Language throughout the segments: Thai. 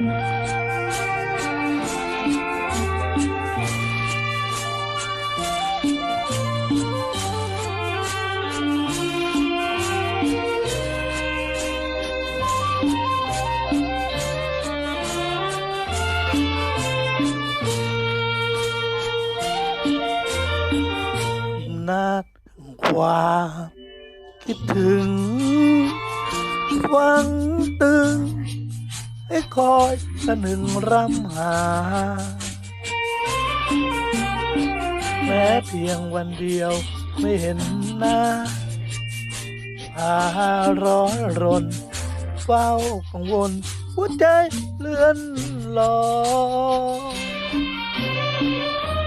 นาดความคิดถึง วังตึง คอยสนึงรำหา แม้เพียงวันเดียวไม่เห็นหน้าพาร้อนรนเฝ้ากังวลหัวใจเลื่อนลอย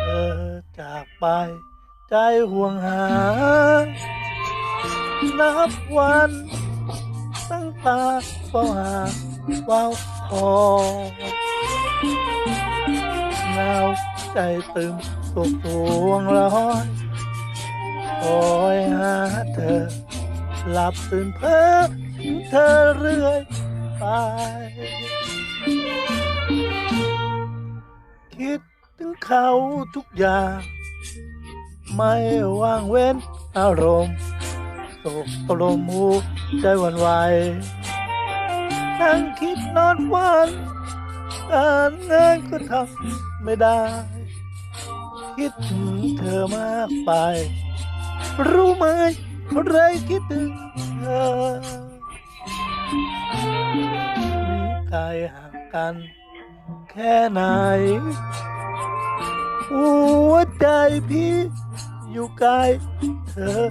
เธอจากไปใจห่วงหา นับวันตั้งตาเฝ้าหาเฝ้า อยหนาวใจตึมสุกทวงร้อยคอยหาเธอ หลับตื่นเพ้อถึงเธอเรื่อยไปคิดถึงเขาทุกอย่าง ไม่ว่างเว้นอารมณ์ตกตลมหูใจวันไหว นั่งคิดนอนวันการงานก็ทำไม่ได้ คิดถึงเธอมากไป รู้ไหมคนไรคิดถึงเธอไกลห่างกัน แค่ไหน หัวใจพี่อยู่ใกล้เธอ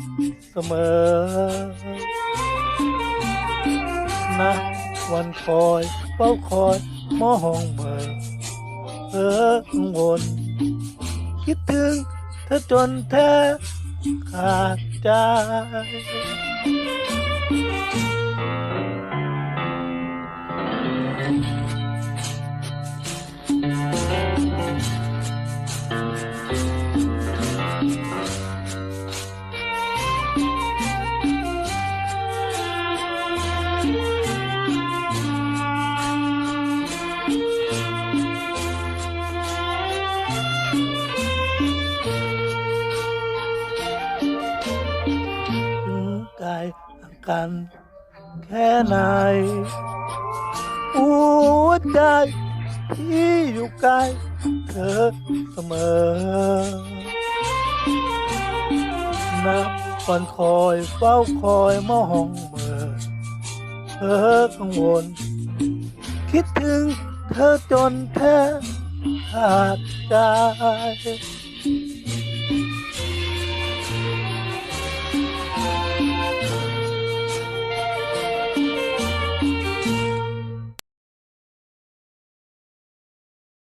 เสมอนะ วันคอยเฝ้าคอยมองเมื่อเออวนคิดถึงเธอจนแทบขาดใจ กันแค่ไหนหัวใจที่อยู่ใกล้เธอเสมอนับวันคอยเฝ้าคอยมองเมื่อเธอกังวล คิดถึงเธอจนแทบขาดใจ